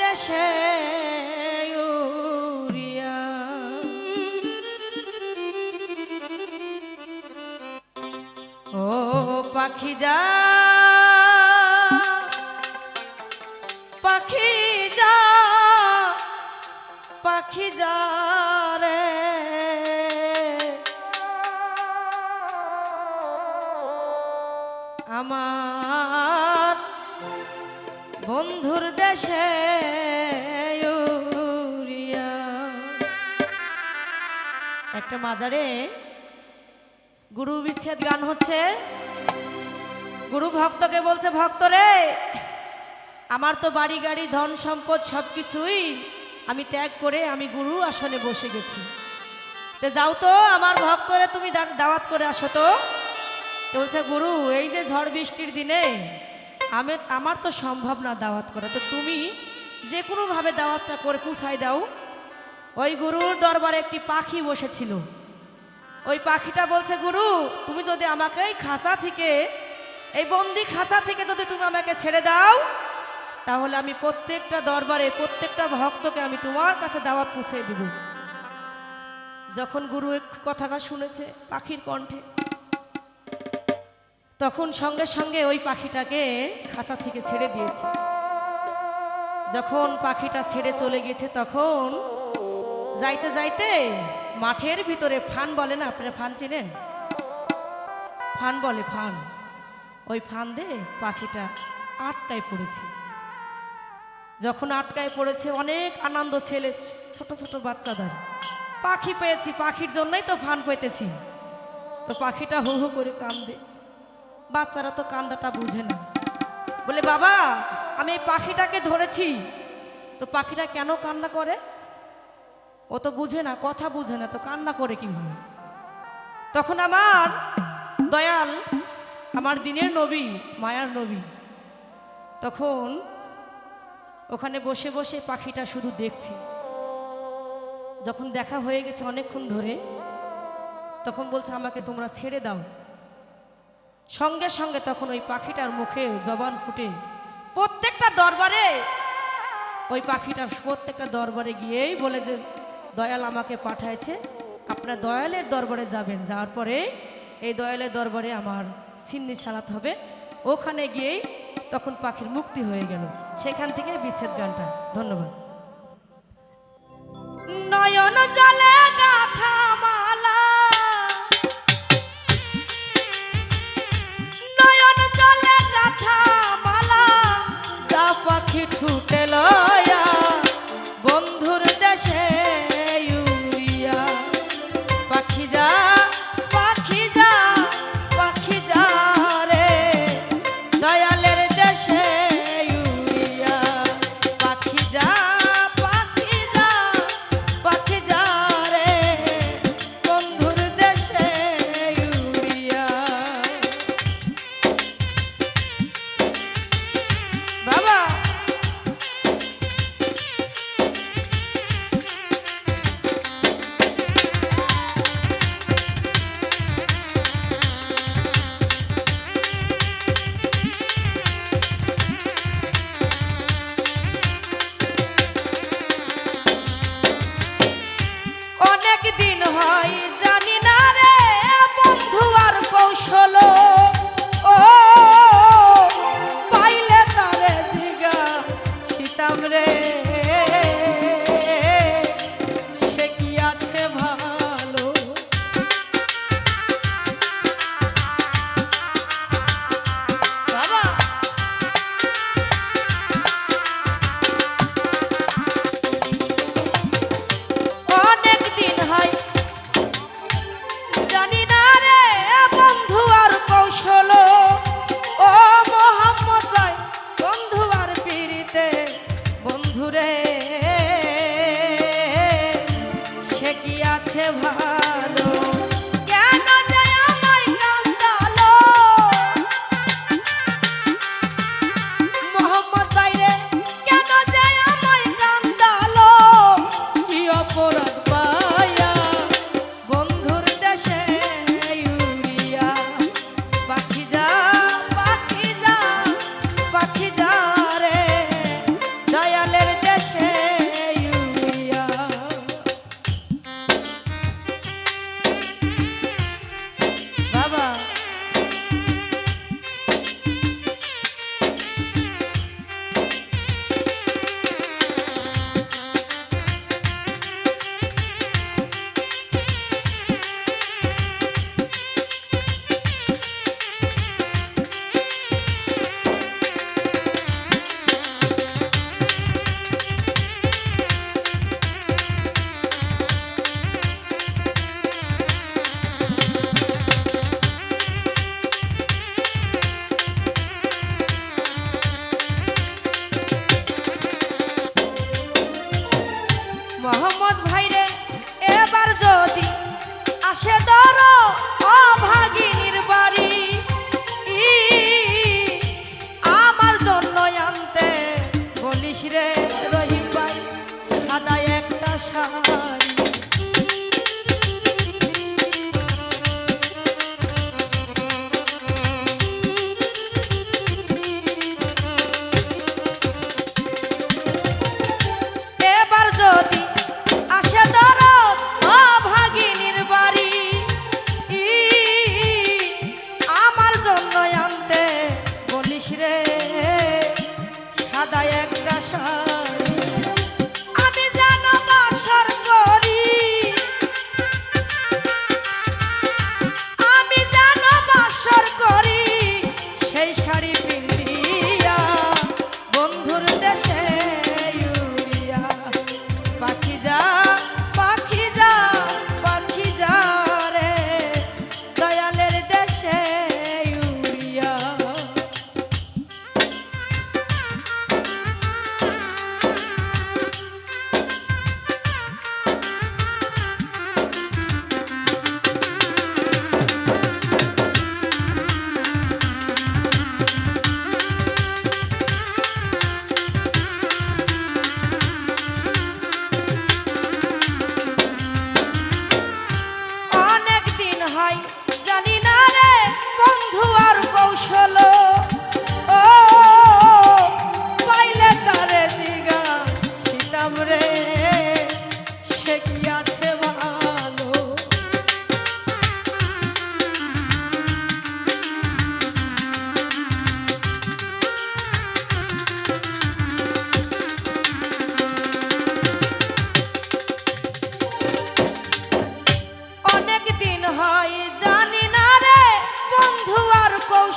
দেশে ও পাখি যা পাখি যা পাখি যা। দেশে একটা মাজারে গুরু বিচ্ছেদ গান হচ্ছে। গুরু ভক্তকে বলছে ভক্ত রে আমার তো বাড়ি, গাড়ি, ধন সম্পদ সব কিছুই আমি ত্যাগ করে আমি গুরু আসনে বসে গেছি। তো যাও তো, আমার ভক্তরে তুমি দাওয়াত করে আসো তো বলছে, গুরু, এই যে ঝড় বৃষ্টির দিনে আমি, আমার তো সম্ভব না দাওয়াত করা। তো তুমি যে কোনোভাবে দাওয়াতটা করে পুষাই দাও। ওই গুরুর দরবারে একটি পাখি বসেছিল। ওই পাখিটা বলছে, গুরু, তুমি যদি আমাকে এই খাঁচা থেকে, এই বন্দি খাঁচা থেকে যদি তুমি আমাকে ছেড়ে দাও, তাহলে আমি প্রত্যেকটা দরবারে, প্রত্যেকটা ভক্তকে আমি তোমার কাছে দাওয়াত পৌঁছে দিব। যখন গুরু এক কথাটা শুনেছে পাখির কণ্ঠে তখন সঙ্গে সঙ্গে ওই পাখিটাকে খাঁচা থেকে ছেড়ে দিয়েছে। যখন পাখিটা ছেড়ে চলে গেছে তখন যাইতে যাইতে মাঠের ভিতরে ফান বলে না, আপনারা ফান চেনেন? ফান বলে ফান। ওই ফান দে পাখিটা আটকায় পড়েছে। যখন আটকায় পড়েছে, অনেক আনন্দ ছেলে, ছোট ছোট বাচ্চাদের। পাখি পেয়েছি, পাখির জন্যই তো ফান পেতেছি। তো পাখিটা হু হু করে কান্দে বাচ্চারা তো কান্দাটা বুঝে না। বলে, বাবা, আমি এই পাখিটাকে ধরেছি। তো পাখিটা কেন কান্না করে? ও তো বুঝে না, কথা বুঝে না, তো কান্না করে কীভাবে? তখন আমার দয়াল, আমার দিনের নবী, মায়ার নবী, তখন ওখানে বসে বসে পাখিটা শুধু দেখছি। যখন দেখা হয়ে গেছে অনেকক্ষণ ধরে, তখন বলছে, আমাকে তোমরা ছেড়ে দাও। সঙ্গে সঙ্গে তখন ওই পাখিটার মুখে জবান ফুটে। প্রত্যেকটা দরবারে, ওই পাখিটা প্রত্যেকটা দরবারে গিয়েই বলে যে, দয়াল আমাকে পাঠাইছে, আপনার দয়ালের দরবারে যাবেন। যাওয়ার পরে এই দয়ালের দরবারে আমার সিন্নি সালাত হবে। ওখানে গিয়েই তখন পাখির মুক্তি হয়ে গেল। সেখান থেকে বিচ্ছেদ গানটা। ধন্যবাদ। নয়ন জলে গাথা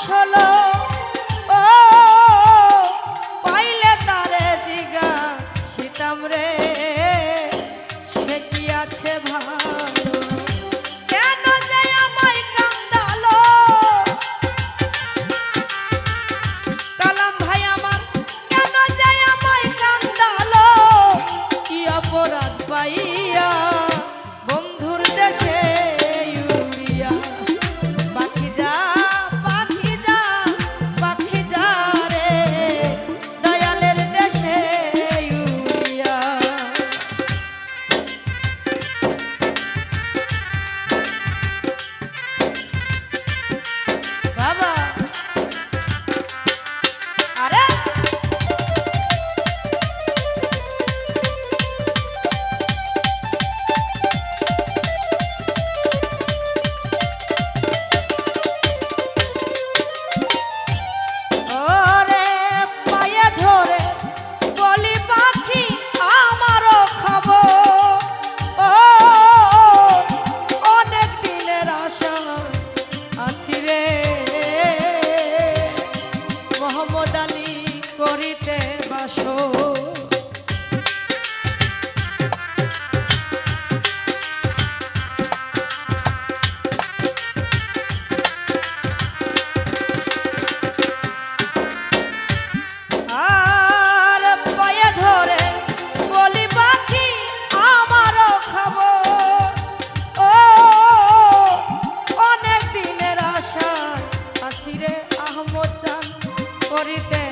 আর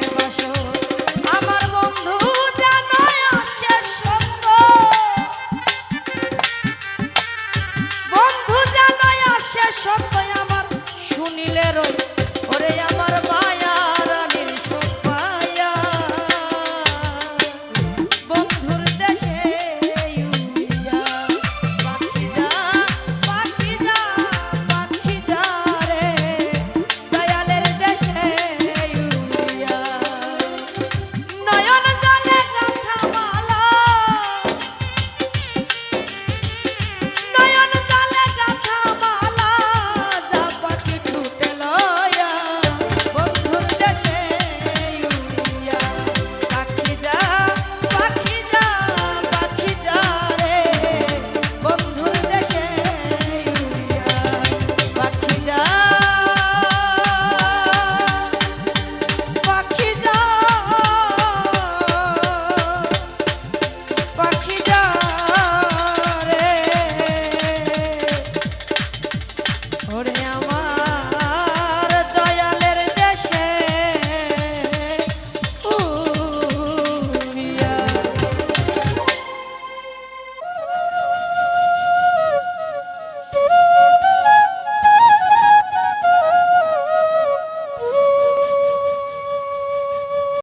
করিতে